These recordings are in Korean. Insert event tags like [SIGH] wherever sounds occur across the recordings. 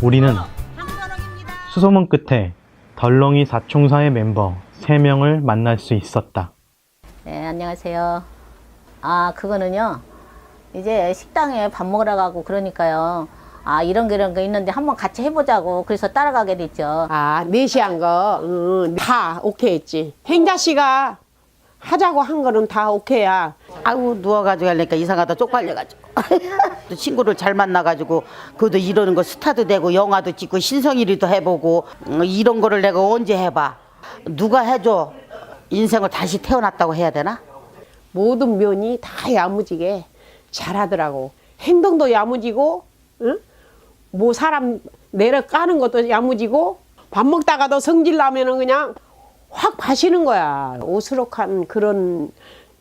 우리는 수소문 끝에 덜렁이 사총사의 멤버 3명을 만날 수 있었다. 네, 안녕하세요. 아, 그거는요. 이제 식당에 밥 먹으러 가고 그러니까요. 아, 이런 게 이런 거 있는데 한번 같이 해보자고. 그래서 따라가게 됐죠. 아, 내시한 거, 응, 다 오케이 했지. 행자 씨가 하자고 한 거는 다 오케이야. 아우 누워가지고 하려니까 이상하다 쪽팔려가지고 [LAUGHS] 또 친구를 잘 만나가지고 그것도 이러는 거 스타도 되고 영화도 찍고 신성일이도 해보고 음, 이런 거를 내가 언제 해봐 누가 해줘 인생을 다시 태어났다고 해야 되나? 모든 면이 다 야무지게 잘하더라고. 행동도 야무지고, 응? 뭐 사람 내려 까는 것도 야무지고, 밥 먹다가도 성질 나면은 그냥 확 파시는 거야. 오스록한 그런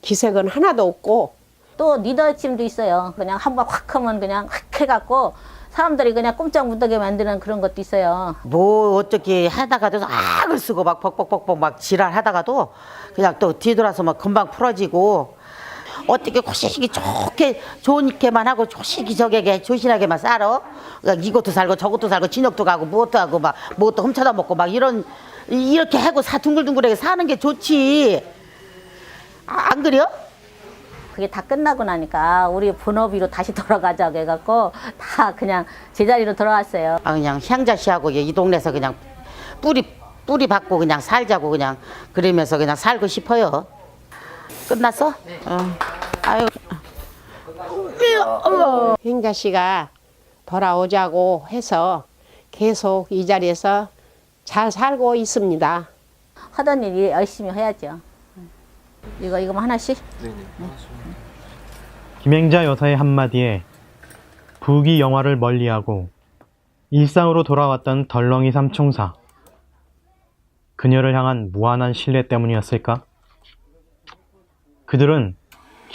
기색은 하나도 없고, 또 리더십도 있어요. 그냥 한 번 확 하면 그냥 확 해갖고 사람들이 그냥 꼼짝 못하게 만드는 그런 것도 있어요. 뭐 어떻게 하다가도 악을 쓰고 막 벅벅벅벅 막 지랄하다가도 그냥 또 뒤돌아서 막 금방 풀어지고 어떻게 고시기 좋게 좋게만 하고 조식이 저게 조신하게만 살아 그러니까 이것도 살고 저것도 살고 진역도 가고 무엇도 하고 막 무엇도 훔쳐다 먹고 막 이런 이- 이렇게 하고 사 둥글둥글하게 사는 게 좋지 아, 안 그래요? 그게 다 끝나고 나니까 우리 본업위로 다시 돌아가자고 해갖고 다 그냥 제자리로 돌아왔어요. 아 그냥 향자 씨하고 이 동네에서 그냥 뿌리 뿌리 받고 그냥 살자고 그냥 그러면서 그냥 살고 싶어요. 끝났어? 어. 아유. 행자 씨가 돌아오자고 해서 계속 이 자리에서 잘 살고 있습니다. 하던 일 열심히 해야죠. 이거 이거 뭐 하나씩? 김행자 여사의 한마디에 부귀 영화를 멀리하고 일상으로 돌아왔던 덜렁이 삼총사. 그녀를 향한 무한한 신뢰 때문이었을까? 그들은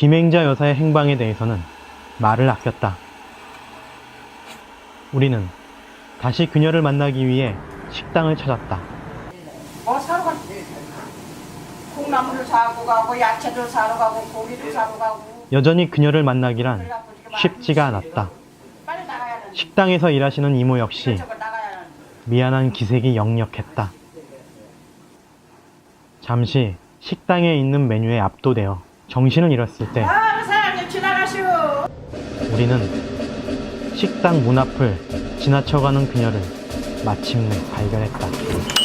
김행자 여사의 행방에 대해서는 말을 아꼈다. 우리는 다시 그녀를 만나기 위해 식당을 찾았다. 어, 사러 가. 콩나물을 사고 가고 야채도 사러 가고 고기도 사러 가고 여전히 그녀를 만나기란 쉽지가 않았다. 식당에서 일하시는 이모 역시 미안한 기색이 역력했다. 잠시 식당에 있는 메뉴에 압도되어 정신을 잃었을 때 우리는 식당 문 앞을 지나쳐가는 그녀를 마침내 발견했다.